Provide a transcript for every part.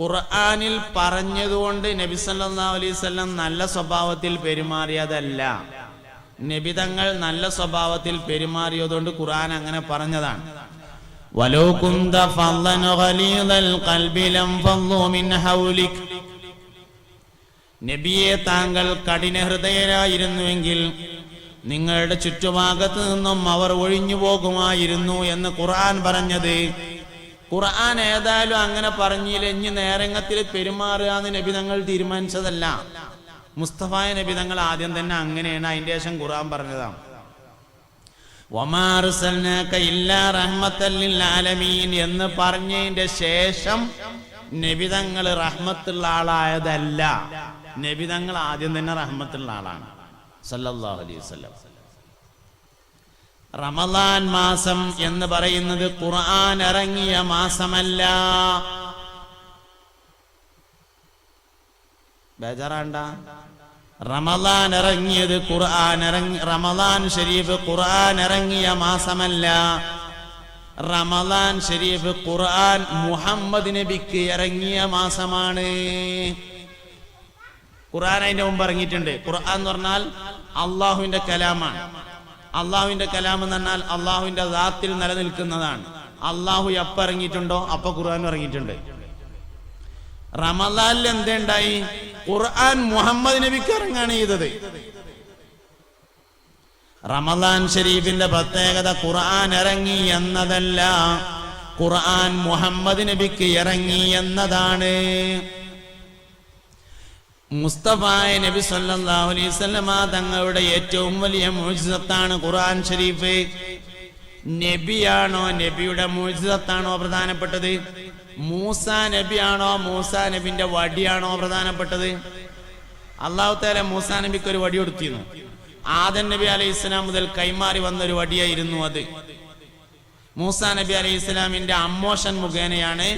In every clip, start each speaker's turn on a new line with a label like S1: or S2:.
S1: ഖുർആനിൽ പറഞ്ഞതുകൊണ്ട് നബി സല്ലാ അലൈവല്ലം നല്ല സ്വഭാവത്തിൽ പെരുമാറിയതല്ല. നബിതങ്ങൾ നല്ല സ്വഭാവത്തിൽ പെരുമാറിയതുകൊണ്ട് ഖുർആൻ അങ്ങനെ പറഞ്ഞതാണ്. നബിയെ താങ്കൾ കഠിന ഹൃദയരായിരുന്നുവെങ്കിൽ നിങ്ങളുടെ ചുറ്റുഭാഗത്ത് നിന്നും അവർ ഒഴിഞ്ഞു പോകുമായിരുന്നു എന്ന് ഖുർആൻ പറഞ്ഞത്. ഖുർആൻ ഏതായാലും അങ്ങനെ പറഞ്ഞില്ല. ഇനി നേരങ്ങത്തിൽ പെരുമാറുക എന്ന് നബി തങ്ങൾ തീരുമാനിച്ചതല്ല. മുസ്തഫായ നബി തങ്ങൾ ആദ്യം തന്നെ അങ്ങനെയാണ് അതിന്റെ ശേഷം ഖുർആൻ പറഞ്ഞതാണ്. എന്ന് പറഞ്ഞതിന്റെ ശേഷം നബിതങ്ങൾ റഹ്മത്തുള്ള ആളായതല്ല. നബിതങ്ങൾ ആദ്യം തന്നെ റഹ്മത്തുള്ള ആളാണ്. സല്ലല്ലാഹു അലൈഹി വസല്ലം. റമദാൻ മാസം എന്ന് പറയുന്നത് ഖുർആൻ ഇറങ്ങിയ മാസമല്ല. ബേജാറാണ്ട. റമദാൻ ഇറങ്ങിയത് ഖുർആൻ ഇറങ്ങി റമദാൻ ഷരീഫ് ഖുർആൻ ഇറങ്ങിയ മാസമല്ല. റമദാൻ ഷരീഫ് ഖുർആൻ മുഹമ്മദ് നബിക്ക് ഇറങ്ങിയ മാസമാണ്. ഖുർആൻ അതിന്റെ മുമ്പ് ഇറങ്ങിയിട്ടുണ്ട്. ഖുർആൻ എന്ന് പറഞ്ഞാൽ അള്ളാഹുവിന്റെ കലാമാണ്. അള്ളാഹുവിന്റെ കലാം എന്ന് പറഞ്ഞാൽ അള്ളാഹുവിന്റെ ദാത്തിൽ നിലനിൽക്കുന്നതാണ്. അള്ളാഹു എപ്പ ഇറങ്ങിയിട്ടുണ്ടോ അപ്പൊ ഖുർആൻ ഇറങ്ങിയിട്ടുണ്ട്. റമദാനിൽ എന്തുണ്ടായി ഖുർആൻ മുഹമ്മദ് നബിക്ക് ഇറങ്ങാണ് ചെയ്തത്. റമദാൻ ഷരീഫിന്റെ പ്രത്യേകത ഖുർആൻ ഇറങ്ങി എന്നതല്ല. ഖുർആൻ മുഹമ്മദ് നബിക്ക് ഇറങ്ങി എന്നതാണ്. മുസ്തഫായ നബി സല്ലല്ലാഹു അലൈഹി വസല്ലമ തങ്ങളുടെ ഏറ്റവും വലിയ മുഅ്ജിസത്താണ് ഖുർആൻ ഷരീഫ് നബിയാണോ നബിയുടെ മുഅ്ജിസത്താണോ പ്രധാനപ്പെട്ടത്? മൂസ നബിയാണോ മൂസ നബിന്റെ വടിയാണോ പ്രധാനപ്പെട്ടത്? അള്ളാഹു താല മൂസ നബിക്ക് ഒരു വടി കൊടുത്തിരുന്നു. ആദൻ നബി അലൈഹി ഇസ്ലാം മുതൽ കൈമാറി വന്ന ഒരു വടിയായിരുന്നു അത്. മൂസ നബി അലൈഹി ഇസ്ലാമിന്റെ അമ്മോഷൻ മുഖേനയാണ്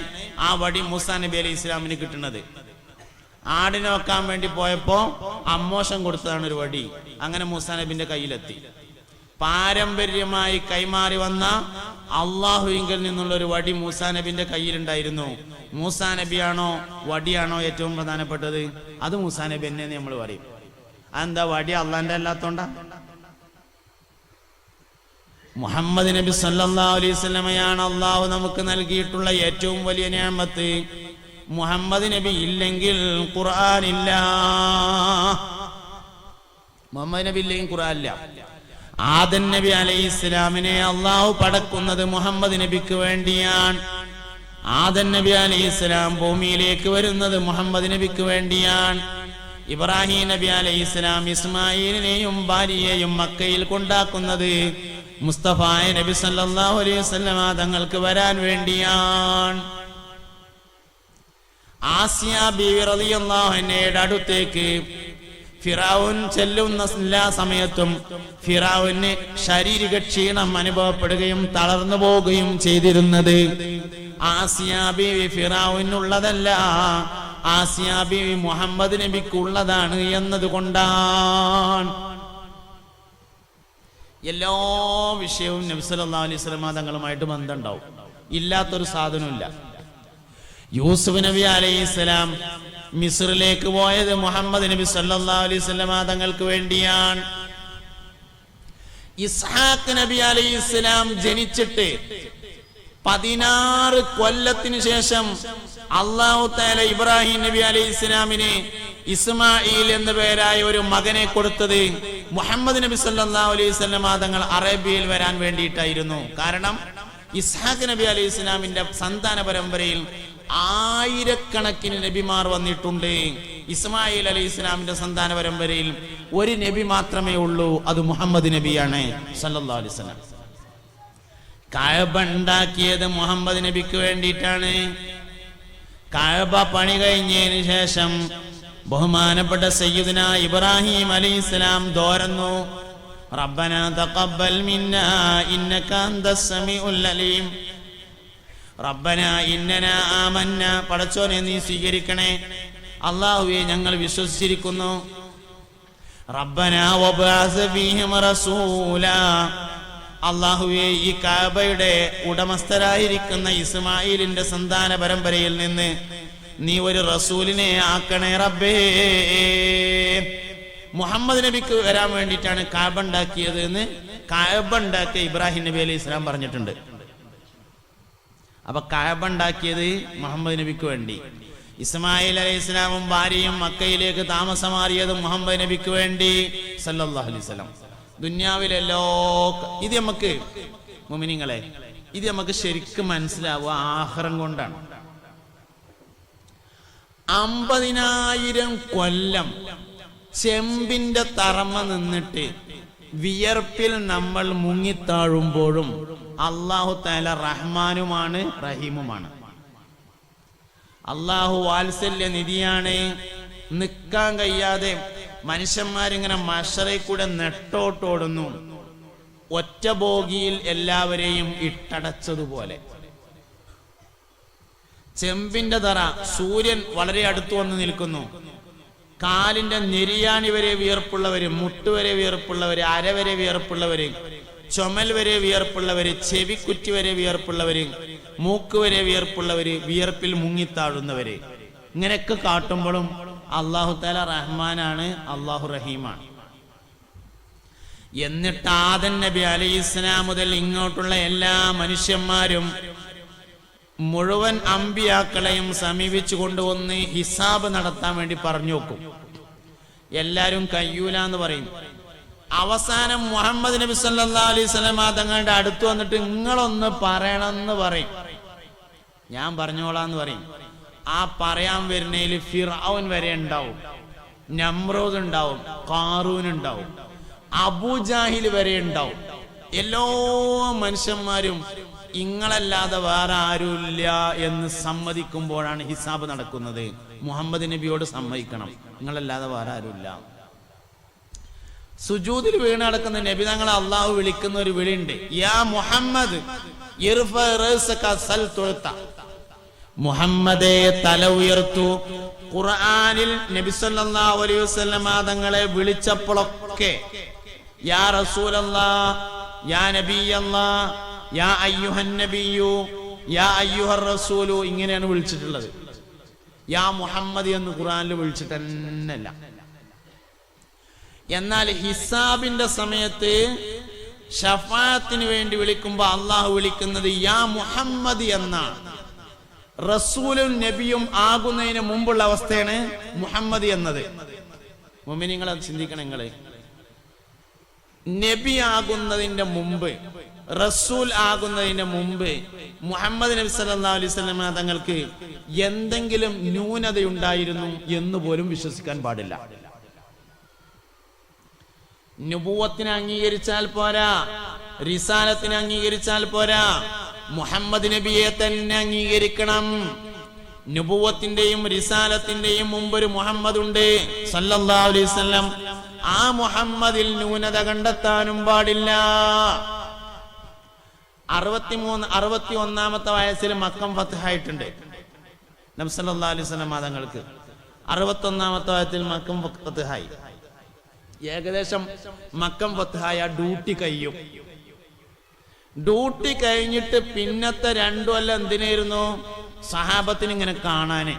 S1: ആ വടി മൂസ നബി അലൈഹി ഇസ്ലാമിന് കിട്ടുന്നത്. ആടിനെ വെക്കാൻ വേണ്ടി പോയപ്പോ അമ്മോഷം കൊടുത്തതാണ് ഒരു വടി. അങ്ങനെ മൂസ നബിന്റെ കയ്യിലെത്തി. പാരമ്പര്യമായി കൈമാറി വന്ന അള്ളാഹുവിങ്കിൽ നിന്നുള്ള ഒരു വടി മൂസാ നബിന്റെ കയ്യിലുണ്ടായിരുന്നു. മൂസാ നബിയാണോ വടിയാണോ ഏറ്റവും പ്രധാനപ്പെട്ടത്? അത് മൂസാ നബി തന്നെ നമ്മൾ പറയും. അതെന്താ വടി അള്ളാന്റെ അല്ലാത്തോണ്ടാ? മുഹമ്മദ് നബി സല്ലാ അലൈഹി വസല്ലമയാണ് അള്ളാഹു നമുക്ക് നൽകിയിട്ടുള്ള ഏറ്റവും വലിയ നിയമത്ത് മുഹമ്മദ് നബി ഇല്ലെങ്കിൽ ഖുർആൻ ഇല്ല. മുഹമ്മദ് നബി ഇല്ലെങ്കിൽ ഖുർആൻ ഇല്ല. ആദൻ നബി അലൈഹി ഇസ്ലാമിനെ അള്ളാഹു പടക്കുന്നത് മുഹമ്മദ് നബിക്ക് വേണ്ടിയാണ്. ആദൻ നബി അലൈഹി ഇസ്ലാം ഭൂമിയിലേക്ക് വരുന്നത് മുഹമ്മദ് നബിക്ക് വേണ്ടിയാണ്. ഇബ്രാഹിം നബി അലൈഹി ഇസ്ലാം ഇസ്മായിലിനെയും ഭാര്യയെയും മക്കയിൽ കൊണ്ടാക്കുന്നത് മുസ്തഫായ നബി സല്ലല്ലാഹു അലൈഹി വസല്ലമ തങ്ങൾക്ക് വരാൻ വേണ്ടിയാണ്. ആസിയ അടുത്തേക്ക് ഫിറാവുൻ ചെല്ലുന്ന എല്ലാ സമയത്തും ഫിറാവുന് ശാരീരിക ക്ഷീണം അനുഭവപ്പെടുകയും തളർന്നു പോവുകയും ചെയ്തിരുന്നത്. ആസിയ ബീവി ഫിറാവുനുള്ളതല്ല ആസിയ മുഹമ്മദ് നബിക്കുള്ളതാണ് എന്നതുകൊണ്ടാണ്. എല്ലാ വിഷയവും നബി സല്ലല്ലാഹു അലൈഹി തങ്ങളുമായിട്ട് ബന്ധമുണ്ടാവും. ഇല്ലാത്തൊരു സാധനമില്ല യൂസുഫ് നബി അലൈഹിസ്സലാം മിസ്രിലേക്ക് പോയത് മുഹമ്മദ് നബി സല്ലല്ലാഹു അലൈഹി വസല്ലം തങ്ങൾക്ക് വേണ്ടിയാണ്. ഇസ്ഹാഖ് നബി അലൈഹിസ്സലാം ജനിച്ചിട്ട് പതിനാറ് കൊല്ലത്തിന് ശേഷം അള്ളാഹു താല ഇബ്രാഹിം നബി അലൈഹി ഇസ്മായിൽ എന്ന പേരായ ഒരു മകനെ കൊടുത്തത് മുഹമ്മദ് നബി സല്ലല്ലാഹു അലൈഹി വസല്ലം തങ്ങൾ അറേബ്യയിൽ വരാൻ വേണ്ടിയിട്ടായിരുന്നു. കാരണം ഇസ്ഹാഖ് നബി അലൈഹി ഇസ്ലാമിന്റെ സന്താന പരമ്പരയിൽ ആയിരക്കണക്കിന് നബിമാർ വന്നിട്ടുണ്ട്. ഇസ്മായിൽ അലി ഇസ്ലാമിന്റെ സന്താന പരമ്പരയിൽ ഒരു നബി മാത്രമേ ഉള്ളൂ അത് മുഹമ്മദ് നബിയാണ് ഉണ്ടാക്കിയത് മുഹമ്മദ് നബിക്ക് വേണ്ടിയിട്ടാണ്. കഅബ പണി കഴിഞ്ഞതിന് ശേഷം ബഹുമാനപ്പെട്ട സയ്യിദിന ഇബ്രാഹിം അലി അലൈഹിസ്സലാം ദോരന്നു റബ്ബന തഖബ്ബൽ മിന്നാ ഇന്നക അന്തസ് സമീഉൽ അലീം. റബ്ബന ഇന്നന ആമന്ന പടച്ചോനെ നീ സ്വീകരിക്കണേ. അള്ളാഹുവെ ഞങ്ങൾ വിശ്വസിച്ചിരിക്കുന്നു. റബ്ബന റസൂലാ. അള്ളാഹുവെ ഈ കാബയുടെ ഉടമസ്ഥരായിരിക്കുന്ന ഇസ്മായിലിന്റെ സന്താന പരമ്പരയിൽ നിന്ന് നീ ഒരു റസൂലിനെ ആക്കണേ റബ്ബേ. മുഹമ്മദ് നബിക്ക് വരാൻ വേണ്ടിയിട്ടാണ് കാബ ഉണ്ടാക്കിയത് എന്ന് കാബ ഉണ്ടാക്കിയ ഇബ്രാഹിം നബി അലൈഹി ഇസ്ലാം പറഞ്ഞിട്ടുണ്ട്. അപ്പൊ കഴബുണ്ടാക്കിയത് മുഹമ്മദ് നബിക്ക് വേണ്ടി. ഇസ്മായിൽ അലൈഹി ഇസ്ലാമും ഭാര്യയും മക്കയിലേക്ക് താമസമാറിയത് മുഹമ്മദ് നബിക്ക് വേണ്ടി സല്ലല്ലാഹു അലൈഹി വസല്ലം. ദുന്യാവിലെല്ലോ ഇത് നമുക്ക് മുമിനിങ്ങളെ ഇത് നമുക്ക് ശരിക്കും മനസ്സിലാവുക ആഹാരം കൊണ്ടാണ്. അമ്പതിനായിരം കൊല്ലം ചെമ്പിന്റെ തറമ നിന്നിട്ട് വിയർപ്പിൽ നമ്മൾ മുങ്ങിത്താഴുമ്പോഴും അള്ളാഹു താല റഹ്മാനുമാണ് റഹീമുമാണ്. അള്ളാഹു വാത്സല്യ നിധിയാണ്. നിൽക്കാൻ കഴിയാതെ മനുഷ്യന്മാരിങ്ങനെ മഷറെ കൂടെ നെട്ടോട്ടോടുന്നു. ഒറ്റ ബോഗിയിൽ എല്ലാവരെയും ഇട്ടടച്ചതുപോലെ. ചെമ്പിന്റെ തറ സൂര്യൻ വളരെ അടുത്തു വന്ന് നിൽക്കുന്നു. കാലിന്റെ നെരിയാണി വരെ വിയർപ്പുള്ളവര് മുട്ടുവരെ വിയർപ്പുള്ളവര് അരവരെ വിയർപ്പുള്ളവര് ചുമൽ വരെ വിയർപ്പുള്ളവര് ചെവിക്കുറ്റി വരെ വിയർപ്പുള്ളവര് മൂക്ക് വരെ വിയർപ്പുള്ളവര് വിയർപ്പിൽ മുങ്ങിത്താഴുന്നവര് ഇങ്ങനെയൊക്കെ കാട്ടുമ്പോഴും അള്ളാഹു താല റഹ്മാനാണ് അള്ളാഹു റഹീമാണ്. എന്നിട്ട് ആദൻ നബി അലൈഹി ഇസ്ലാം മുതൽ ഇങ്ങോട്ടുള്ള എല്ലാ മനുഷ്യന്മാരും മുഴുവൻ അമ്പിയാക്കളെയും സമീപിച്ചു കൊണ്ടുവന്ന് ഹിസാബ് നടത്താൻ വേണ്ടി പറഞ്ഞു നോക്കും എല്ലാരും കയ്യൂല എന്ന് പറയും. അവസാനം മുഹമ്മദ് നബി സല്ലാ അലൈഹി തങ്ങളുടെ അടുത്ത് വന്നിട്ട് നിങ്ങളൊന്ന് പറയണമെന്ന് പറയും. ഞാൻ പറഞ്ഞോളാന്ന് പറയും. ആ പറയാൻ വരുന്നതിൽ ഫിറാവുൻ വരെ ഉണ്ടാവും. നമ്രോദ് ഉണ്ടാവും. കാറൂൻ ഉണ്ടാവും. അബൂജാഹിൽ വരെ ഉണ്ടാവും. എല്ലാ മനുഷ്യന്മാരും ഇങ്ങളല്ലാതെ വേറെ ആരുമില്ല എന്ന് സമ്മതിക്കുമ്പോഴാണ് ഹിസാബ് നടക്കുന്നത്. മുഹമ്മദ് നബിയോട് സമ്മതിക്കണം. നിങ്ങളല്ലാതെ വേറെ ആരുമില്ല. സുജൂതിൽ വീണ് നടക്കുന്ന നബി തങ്ങളെ അള്ളാഹു വിളിക്കുന്ന ഒരു വിളിയുണ്ട്. യാ മുഹമ്മദ് മുഹമ്മദേ തല ഉയർത്തു. ഖുർആനിൽ നബി സല്ലല്ലാഹു അലൈഹി വസല്ലമ തങ്ങളെ വിളിച്ചപ്പോഴൊക്കെ യാ റസൂലല്ലാ യാ നബിയല്ലാ യാ അയ്യുഹൻ നബിയു യാ അയ്യുഹർ റസൂലു ഇങ്ങനെയാണ് വിളിച്ചിട്ടുള്ളത്. യാ മുഹമ്മദ് എന്ന് ഖുറാനിൽ വിളിച്ചിട്ട് തന്നെയല്ല എന്നാൽ ഹിസാബിന്റെ സമയത്ത് ഷഫാത്തിന് വേണ്ടി വിളിക്കുമ്പോൾ അള്ളാഹു വിളിക്കുന്നത് യാ മുഹമ്മദ് എന്നാണ്. റസൂലും നബിയും ആകുന്നതിന് മുമ്പുള്ള അവസ്ഥയാണ് മുഹമ്മദ് എന്നത്. മുമിനിങ്ങൾ ചിന്തിക്കണങ്ങളെ നബി ആകുന്നതിന്റെ മുമ്പ് റസൂൽ ആകുന്നതിന് മുമ്പ് മുഹമ്മദ് നബി സല്ലാ അലൈഹി തങ്ങൾക്ക് എന്തെങ്കിലും ന്യൂനതയുണ്ടായിരുന്നു എന്ന് പോലും വിശ്വസിക്കാൻ പാടില്ല. നുപൂവത്തിനെ അംഗീകരിച്ചാൽ പോരാ റിസാലത്തിനെ അംഗീകരിച്ചാൽ പോരാ മുഹമ്മദ് നബിയെ തന്നെ അംഗീകരിക്കണം. നുപൂവത്തിന്റെയും റിസാലത്തിന്റെയും മുമ്പൊരു മുഹമ്മദ് ഉണ്ട് സല്ലല്ലാഹു അലൈഹി ആ മുഹമ്മദിൽ ന്യൂനത കണ്ടെത്താനും പാടില്ല. അറുപത്തിമൂന്ന് അറുപത്തി ഒന്നാമത്തെ വയസ്സിൽ മക്കം ഫത്തായിട്ടുണ്ട് നബ്സല്ലാ അലൈഹി മതങ്ങൾക്ക് അറുപത്തി ഒന്നാമത്തെ വയസ്സിൽ മക്കം ഫത്തായി ഏകദേശം മക്കം ഫത്തായ ഡ്യൂട്ടി കഴിയും. ഡ്യൂട്ടി കഴിഞ്ഞിട്ട് പിന്നത്തെ രണ്ടു കൊല്ലം എന്തിനായിരുന്നു? സഹാബത്തിന് ഇങ്ങനെ കാണാന്.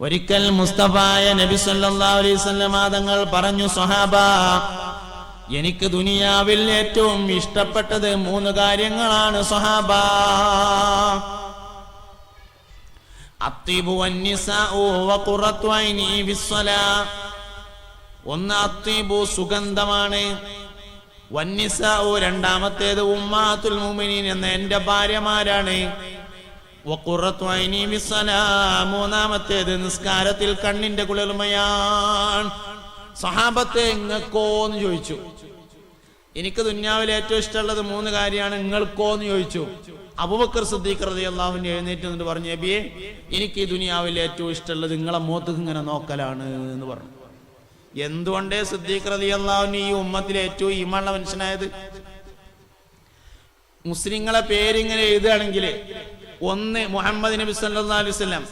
S1: ഒരിക്കൽ മുസ്തഫായ നബി സല്ലല്ലാഹു അലൈഹി വസല്ലം തങ്ങൾ പറഞ്ഞു സ്വഹാബ എനിക്ക് ദുനിയാവിൽ ഏറ്റവും ഇഷ്ടപ്പെട്ടത് മൂന്ന് കാര്യങ്ങളാണ് ബിസ്സലാ. ഒന്ന് അത്തീബു സുഗന്ധമാണ്. വന്നിസാഉ രണ്ടാമത്തേത് ഉമ്മാത്തുൽ മുമിനീൻ എന്ന എന്റെ ഭാര്യമാരാണ്. മൂന്നാമത്തേത് നിസ്കാരത്തിൽ കണ്ണിന്റെ കുളിർമയാണ്. സഹാബത്തെ ഇങ്ങക്കോ എന്ന് ചോദിച്ചു. എനിക്ക് ദുന്യാവിൽ ഏറ്റവും ഇഷ്ടമുള്ളത് മൂന്ന് കാര്യമാണ്. നിങ്ങൾക്കോ എന്ന് ചോദിച്ചു. അബുബക്കർ സിദ്ദീഖ് റതി അള്ളാഹുവിന്റെ എഴുന്നേറ്റ് എന്നിട്ട് പറഞ്ഞു നബിയെ എനിക്ക് ഈ ദുനിയാവിൽ ഏറ്റവും ഇഷ്ടമുള്ളത് നിങ്ങളെ മുഖത്തേക്ക് ഇങ്ങനെ നോക്കലാണ് എന്ന് പറഞ്ഞു. എന്തുകൊണ്ടേ സിദ്ദീഖ് റതി അള്ളാഹുവിന് ഈ ഉമ്മത്തിലെ ഏറ്റവും ഈമുള്ള മനുഷ്യനായത്? മുസ്ലിങ്ങളെ പേരിങ്ങനെ എഴുതുകയാണെങ്കിൽ ഒന്ന് മുഹമ്മദ് നബി സല്ലല്ലാഹു അലൈഹി വസല്ലം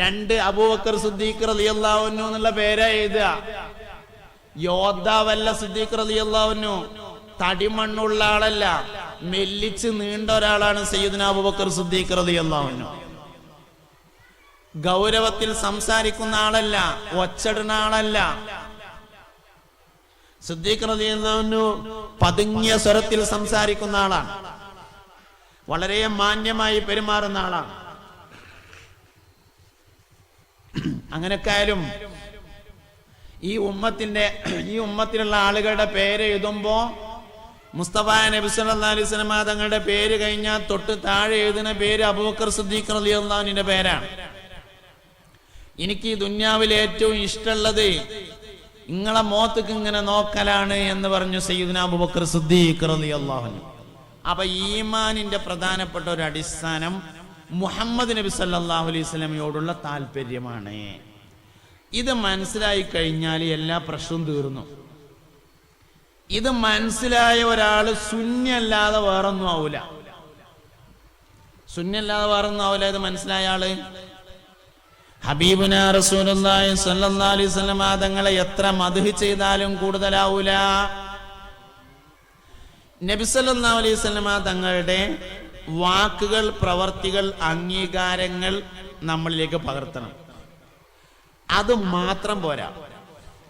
S1: രണ്ട് അബൂബക്കർ സിദ്ദീഖ് റതി അള്ളാഹുനു എന്നുള്ള പേരാ എഴുതുക. യോദ്ധാവല്ല സിദ്ദീഖ് റതി അൻഹു. തടിമണ്ണുള്ള ആളല്ല മെല്ലിച്ച് നീണ്ട ഒരാളാണ് സയ്യിദ്ന അബൂബക്കർ സിദ്ദീഖ് റളിയല്ലാഹു ഗൗരവത്തിൽ സംസാരിക്കുന്ന ആളല്ല ഒച്ചടുന്ന ആളല്ല. സിദ്ദീഖ് റളിയല്ലാഹു പതുങ്ങിയ സ്വരത്തിൽ സംസാരിക്കുന്ന ആളാണ്. വളരെ മാന്യമായി പെരുമാറുന്ന ആളാണ്. അങ്ങനെയൊക്കെ ആയാലും ഈ ഉമ്മത്തിന്റെ ഈ ഉമ്മത്തിലുള്ള ആളുകളുടെ പേര് എഴുതുമ്പോ മുസ്തഫ നബി സല്ലല്ലാഹു അലൈഹി വസല്ലം തങ്ങളുടെ പേര് കഴിഞ്ഞാൽ തൊട്ട് താഴെ എഴുതുന്ന പേര് അബൂബക്കർ സിദ്ദീഖ് റളിയല്ലാഹുവിന്റെ പേരാണ്. എനിക്ക് ഈ ദുന്യാവിൽ ഏറ്റവും ഇഷ്ടമുള്ളത് നിങ്ങളെ മോത്തക്ക് ഇങ്ങനെ നോക്കലാണ് എന്ന് പറഞ്ഞു സയ്യിദ്ന അബൂബക്കർ സിദ്ദീഖ് റളിയല്ലാഹു അൻഹു. അപ്പൊ ഈമാനിന്റെ പ്രധാനപ്പെട്ട ഒരു അടിസ്ഥാനം മുഹമ്മദ് നബി സല്ലല്ലാഹു അലൈഹി വസല്ലമയോടുള്ള താല്പര്യമാണ്. ഇത് മനസ്സിലായി കഴിഞ്ഞാൽ എല്ലാ പ്രശ്നവും തീർന്നു. ഇത് മനസ്സിലായ ഒരാൾ ശൂന്യല്ലാതെ വേറൊന്നും ആവൂല. ശൂന്യല്ലാതെ വേറൊന്നും ആവൂല ഇത് മനസ്സിലായ ആൾ. ഹബീബുന അലൈഹി വസല്ലം തങ്ങളെ എത്ര മദ്ഹ് ചെയ്താലും കൂടുതലാവൂല. നബി സല്ലല്ലാഹു അലൈഹി വസല്ലം തങ്ങളുടെ വാക്കുകൾ പ്രവർത്തികൾ അംഗീകാരങ്ങൾ നമ്മളിലേക്ക് പകർത്തണം. അത് മാത്രം പോരാ.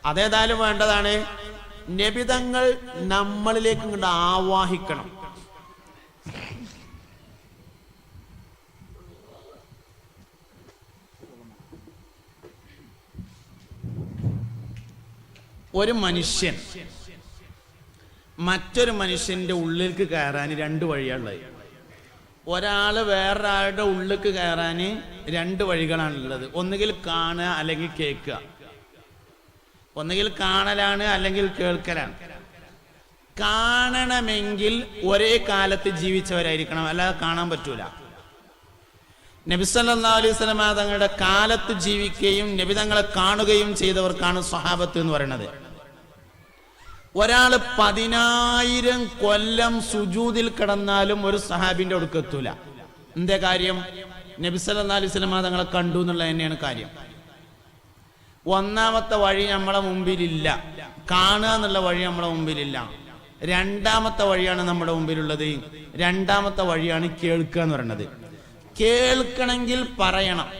S1: അതേതായാലും വേണ്ടതാണ്. നബിതങ്ങൾ നമ്മളിലേക്ക് ഇങ്ങോട്ട് ആവാഹിക്കണം. ഒരു മനുഷ്യൻ മറ്റൊരു മനുഷ്യന്റെ ഉള്ളിലേക്ക് കയറാൻ രണ്ട് വഴിയാണുള്ളത് ഒരാൾ വേറൊരാളുടെ ഉള്ളിലേക്ക് കയറാൻ രണ്ട് വഴികളാണുള്ളത് ഒന്നുകിൽ കാണുക അല്ലെങ്കിൽ കേൾക്കുക. ഒന്നുകിൽ കാണലാണ് അല്ലെങ്കിൽ കേൾക്കലാണ്. കാണണമെങ്കിൽ ഒരേ കാലത്ത് ജീവിച്ചവരായിരിക്കണം. അല്ലാതെ കാണാൻ പറ്റൂല. നബിസല്ലാ അലൈഹി തങ്ങളുടെ കാലത്ത് ജീവിക്കുകയും നബി തങ്ങളെ കാണുകയും ചെയ്തവർക്കാണ് സ്വഹാബത്ത് എന്ന് പറയുന്നത്. ഒരാൾ പതിനായിരം കൊല്ലം സുജൂതിൽ കിടന്നാലും ഒരു സഹാബിന്റെ ഒടുക്കെത്തൂല എന്തേ കാര്യം? നബി സല്ലല്ലാഹു അലൈഹി സ്വലമ തങ്ങളെ കണ്ടു എന്നുള്ളത് തന്നെയാണ് കാര്യം. ഒന്നാമത്തെ വഴി നമ്മളെ മുമ്പിലില്ല. കാണുക എന്നുള്ള വഴി നമ്മളെ മുമ്പിലില്ല. രണ്ടാമത്തെ വഴിയാണ് നമ്മുടെ മുമ്പിലുള്ളത്. രണ്ടാമത്തെ വഴിയാണ് കേൾക്കുക എന്ന് പറയുന്നത്. കേൾക്കണമെങ്കിൽ പറയണം.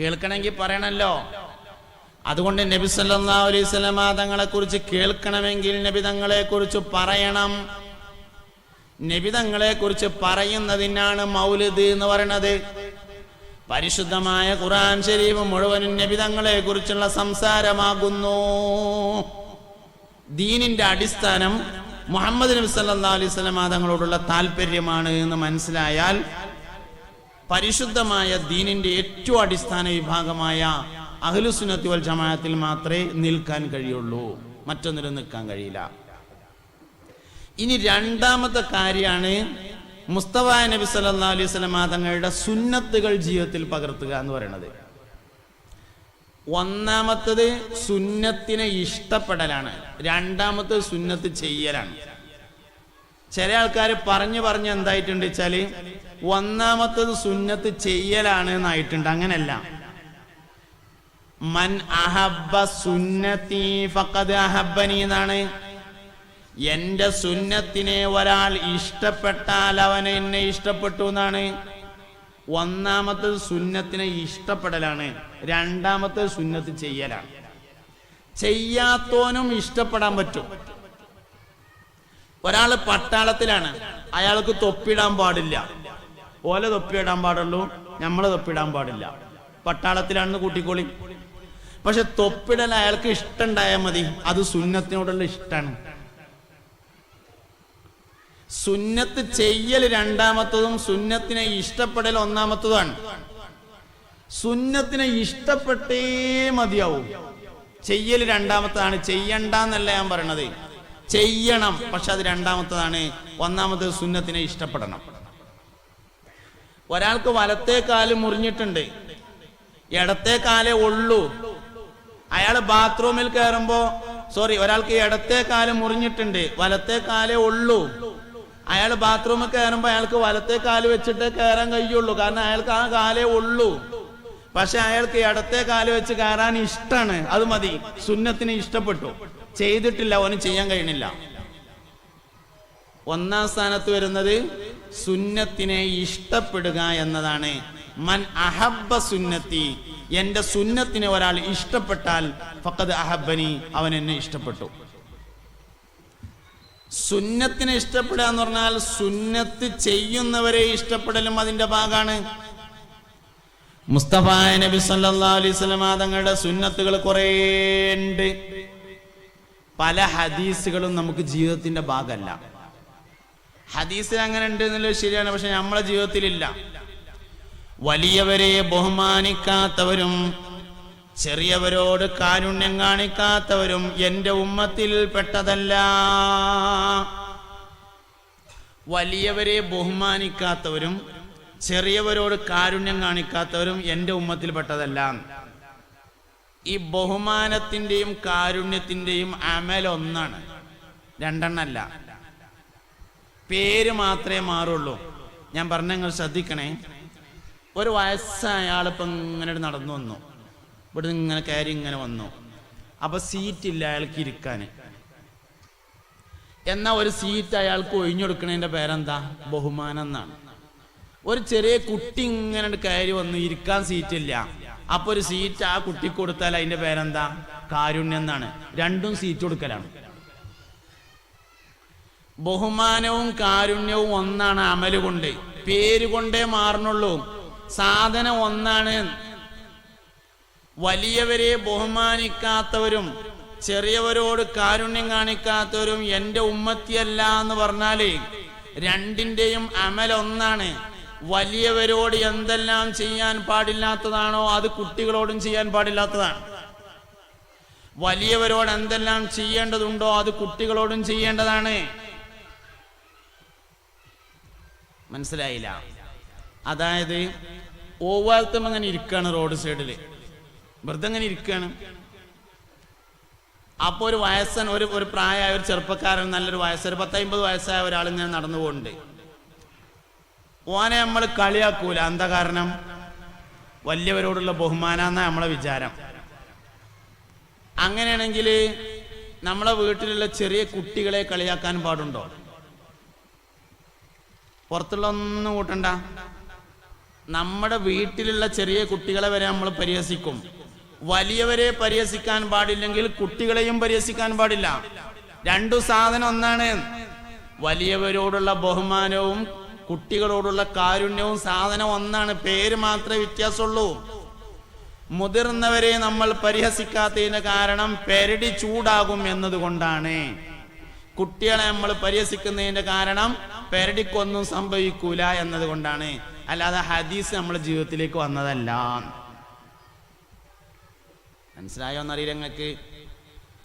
S1: കേൾക്കണമെങ്കിൽ പറയണല്ലോ. അതുകൊണ്ട് നബി സല്ലല്ലാഹു അലൈഹി വസല്ലമ തങ്ങളെ കുറിച്ച് കേൾക്കണമെങ്കിൽ നബി തങ്ങളെ കുറിച്ച് പറയണം. നബി തങ്ങളെ കുറിച്ച് പറയുന്നതിനാണ് മൗലിദ് എന്ന് പറയുന്നത്. പരിശുദ്ധമായ ഖുറാൻ ശരീഫ് മുഴുവനും നബി തങ്ങളെ കുറിച്ചുള്ള സംസാരമാകുന്നു. ദീനിന്റെ അടിസ്ഥാനം മുഹമ്മദ് നബി സല്ലല്ലാഹു അലൈഹി വസല്ലമ തങ്ങളോടുള്ള താല്പര്യമാണ് എന്ന് മനസ്സിലായാൽ പരിശുദ്ധമായ ദീനിന്റെ ഏറ്റവും അടിസ്ഥാന വിഭാഗമായ അഹ്ലുസുന്നത്തി വൽ ജമാഅത്തിൽ മാത്രമേ നിൽക്കാൻ കഴിയുള്ളൂ. മറ്റൊന്നിലും നിൽക്കാൻ കഴിയില്ല. ഇനി രണ്ടാമത്തെ കാര്യമാണ് മുസ്തഫ നബി സല്ലല്ലാഹു അലൈഹി വസല്ലമ തങ്ങളുടെ സുന്നത്തുകൾ ജീവിതത്തിൽ പകർത്തുക എന്ന് പറയുന്നത് ഒന്നാമത്തത് സുന്നത്തിനെ ഇഷ്ടപ്പെടലാണ്. രണ്ടാമത്തത് സുന്നത്ത് ചെയ്യലാണ്. ചില ആൾക്കാർ പറഞ്ഞു പറഞ്ഞ് എന്തായിട്ടുണ്ട് വെച്ചാൽ ഒന്നാമത്തത് സുന്നത്ത് ചെയ്യലാണ് എന്നായിട്ടുണ്ട്. അങ്ങനല്ല. മൻ അഹബ്ബ സുന്നത്തി ഫഖദ് അഹബ്ബനി എന്നാണ് എന്റെ സുന്നത്തിനെ ഒരാൾ ഇഷ്ടപ്പെട്ടാൽ അവൻ എന്നെ ഇഷ്ടപ്പെട്ടു എന്നാണ്. ഒന്നാമത്തെ സുന്നത്തിനെ ഇഷ്ടപ്പെടലാണ് രണ്ടാമത്തെ സുന്നത്ത് ചെയ്യലാണ്. ചെയ്യാത്തോനും ഇഷ്ടപ്പെടാൻ പറ്റും. ഒരാൾ പട്ടാളത്തിലാണ് അയാൾക്ക് തൊപ്പിടാൻ പാടില്ല. ഓലെ തൊപ്പിയിടാൻ പാടുള്ളൂ നമ്മളെ തൊപ്പിടാൻ പാടില്ല. പട്ടാളത്തിലാണെന്ന് കൂട്ടിക്കോളി. പക്ഷെ തൊപ്പിടൽ അയാൾക്ക് ഇഷ്ടമുണ്ടായാൽ മതി അത് സുന്നത്തിനോടുള്ള ഇഷ്ടമാണ് സുന്നത്ത് ചെയ്യൽ രണ്ടാമത്തതും സുന്നത്തിനെ ഇഷ്ടപ്പെടൽ ഒന്നാമത്തതുമാണ്. സുന്നത്തിനെ ഇഷ്ടപ്പെട്ടേ മതിയാവും. ചെയ്യൽ രണ്ടാമത്തതാണ് ചെയ്യണ്ടെന്നല്ല ഞാൻ പറയണത്. ചെയ്യണം പക്ഷെ അത് രണ്ടാമത്തതാണ്. ഒന്നാമത്തത് സുന്നത്തിനെ ഇഷ്ടപ്പെടണം. ഒരാൾക്ക് വലത്തെ കാൽ മുറിഞ്ഞിട്ടുണ്ട്. ഇടത്തെ കാലേ ഉള്ളൂ. അയാൾ ബാത്റൂമിൽ കയറുമ്പോ സോറി ഒരാൾക്ക് ഇടത്തെ കാൽ മുറിഞ്ഞിട്ടുണ്ട്. വലത്തെ കാലേ ഉള്ളൂ. അയാൾ ബാത്റൂമിൽ കയറുമ്പോൾ അയാൾക്ക് വലത്തെ കാൽ വെച്ചിട്ട് കയറാൻ കഴിയുള്ളൂ. കാരണം അയാൾക്ക് ആ കാലേ ഉള്ളൂ. പക്ഷെ അയാൾക്ക് ഇടത്തെ കാൽ വെച്ച് കയറാൻ ഇഷ്ടമാണ് അത് മതി. സുന്നത്തിന് ഇഷ്ടപ്പെട്ടു. ചെയ്തിട്ടില്ല. അവന് ചെയ്യാൻ കഴിയണില്ല ഒന്നാം സ്ഥാനത്ത് വരുന്നത് സുന്നത്തിനെ ഇഷ്ടപ്പെടുക എന്നതാണ്. മൻ അഹബ്ബ സുന്നത്തി. എന്റെ സുന്നത്തിനെ ഒരാൾ ഇഷ്ടപ്പെട്ടാൽ ഫക്കത് അഹബ്ബനി അവൻ എന്നെ ഇഷ്ടപ്പെട്ടു. സുന്നത്തിനെ ഇഷ്ടപ്പെടുക എന്ന് പറഞ്ഞാൽ സുന്നത്ത് ചെയ്യുന്നവരെ ഇഷ്ടപ്പെടലും അതിന്റെ ഭാഗമാണ് മുസ്തഫ നബി സല്ലാ അലൈഹി വസല്ലമ തങ്ങളുടെ സുന്നത്തുകൾ കുറേ ഉണ്ട്. പല ഹദീസുകളും നമുക്ക് ജീവിതത്തിന്റെ ഭാഗമല്ല. ഹദീസ് അങ്ങനെ ഉണ്ട് എന്നുള്ളത് ശരിയാണ് പക്ഷെ നമ്മളെ ജീവിതത്തിലില്ല. വലിയവരെ ബഹുമാനിക്കാത്തവരും ചെറിയവരോട് കാരുണ്യം കാണിക്കാത്തവരും എന്റെ ഉമ്മത്തിൽ പെട്ടതല്ല. വലിയവരെ ബഹുമാനിക്കാത്തവരും ചെറിയവരോട് കാരുണ്യം കാണിക്കാത്തവരും എന്റെ ഉമ്മത്തിൽ പെട്ടതല്ല. ഈ ബഹുമാനത്തിന്റെയും കാരുണ്യത്തിന്റെയും അമലൊന്നാണ് രണ്ടെണ്ണല്ല. പേര് മാത്രമേ മാറുള്ളൂ. ഞാൻ പറഞ്ഞ നിങ്ങൾ ശ്രദ്ധിക്കണേ. ഒരു വയസ്സായ ആളിപ്പോ ഇങ്ങനെ നടന്നു വന്നു. ഇവിടെ ഇങ്ങനെ കയറി ഇങ്ങനെ വന്നു. അപ്പൊ സീറ്റ് ഇല്ല അയാൾക്ക് ഇരിക്കാൻ. എന്നാ ഒരു സീറ്റ് അയാൾക്ക് ഒഴിഞ്ഞെടുക്കണതിന്റെ പേരെന്താ? ബഹുമാനം എന്നാണ്. ഒരു ചെറിയ കുട്ടി ഇങ്ങനെ കയറി വന്ന് ഇരിക്കാൻ സീറ്റ് ഇല്ല. അപ്പൊ ഒരു സീറ്റ് ആ കുട്ടി കൊടുത്താൽ അതിന്റെ പേരെന്താ? കാരുണ്യം എന്നാണ്. രണ്ടും സീറ്റ് കൊടുക്കലാണ്. ബഹുമാനവും കാരുണ്യവും ഒന്നാണ് അമൽ കൊണ്ട് പേര് കൊണ്ടേ മാറണുള്ളൂ. സാധനം ഒന്നാണ്. വലിയവരെ ബഹുമാനിക്കാത്തവരും ചെറിയവരോട് കാരുണ്യം കാണിക്കാത്തവരും എന്റെ ഉമ്മത്തിയല്ല എന്ന് രണ്ടിന്റെയും അമൽ ഒന്നാണ്. വലിയവരോട് എന്തെല്ലാം ചെയ്യാൻ പാടില്ലാത്തതാണോ അത് കുട്ടികളോടും ചെയ്യാൻ പാടില്ലാത്തതാണ്. വലിയവരോട് എന്തെല്ലാം ചെയ്യേണ്ടതുണ്ടോ അത് കുട്ടികളോടും ചെയ്യേണ്ടതാണ്. മനസ്സിലായില്ല? അതായത് ഓവാലത്തും അങ്ങനെ ഇരിക്കുകയാണ് റോഡ് സൈഡിൽ വെറുതെ അങ്ങനെ ഇരിക്കുകയാണ് അപ്പൊ ഒരു വയസ്സൻ ഒരു ഒരു പ്രായമായ ഒരു ചെറുപ്പക്കാരൻ നല്ലൊരു വയസ്സ് ഒരു പത്തമ്പത് വയസ്സായ ഒരാൾ ഇങ്ങനെ നടന്നു പോകുന്നുണ്ട് ഓനെ നമ്മൾ കളിയാക്കൂല. എന്താ കാരണം? വലിയവരോടുള്ള ബഹുമാനാന്ന നമ്മളെ വിചാരം. അങ്ങനെയാണെങ്കിൽ നമ്മളെ വീട്ടിലുള്ള ചെറിയ കുട്ടികളെ കളിയാക്കാൻ പാടുണ്ടോ? പുറത്തുള്ള ഒന്നും കൂട്ടണ്ട. നമ്മുടെ വീട്ടിലുള്ള ചെറിയ കുട്ടികളെ വരെ നമ്മൾ പരിഹസിക്കും. വലിയവരെ പരിഹസിക്കാൻ പാടില്ലെങ്കിൽ കുട്ടികളെയും പരിഹസിക്കാൻ പാടില്ല. രണ്ടു സാധനം ഒന്നാണ്. വലിയവരോടുള്ള ബഹുമാനവും കുട്ടികളോടുള്ള കാരുണ്യവും സാധനം ഒന്നാണ്. പേര് മാത്രമേ വ്യത്യാസമുള്ളൂ. മുതിർന്നവരെ നമ്മൾ പരിഹസിക്കാത്തതിന് കാരണം പെരടി ചൂടാകും എന്നതുകൊണ്ടാണ്. കുട്ടികളെ നമ്മൾ പരിഹസിക്കുന്നതിന്റെ കാരണം പെരടിക്കൊന്നും സംഭവിക്കൂല എന്നതുകൊണ്ടാണ്. അല്ലാതെ ഹദീസ് നമ്മുടെ ജീവിതത്തിലേക്ക് വന്നതല്ല. മനസ്സിലായോ എന്നറിയില്ല നിങ്ങൾക്ക്.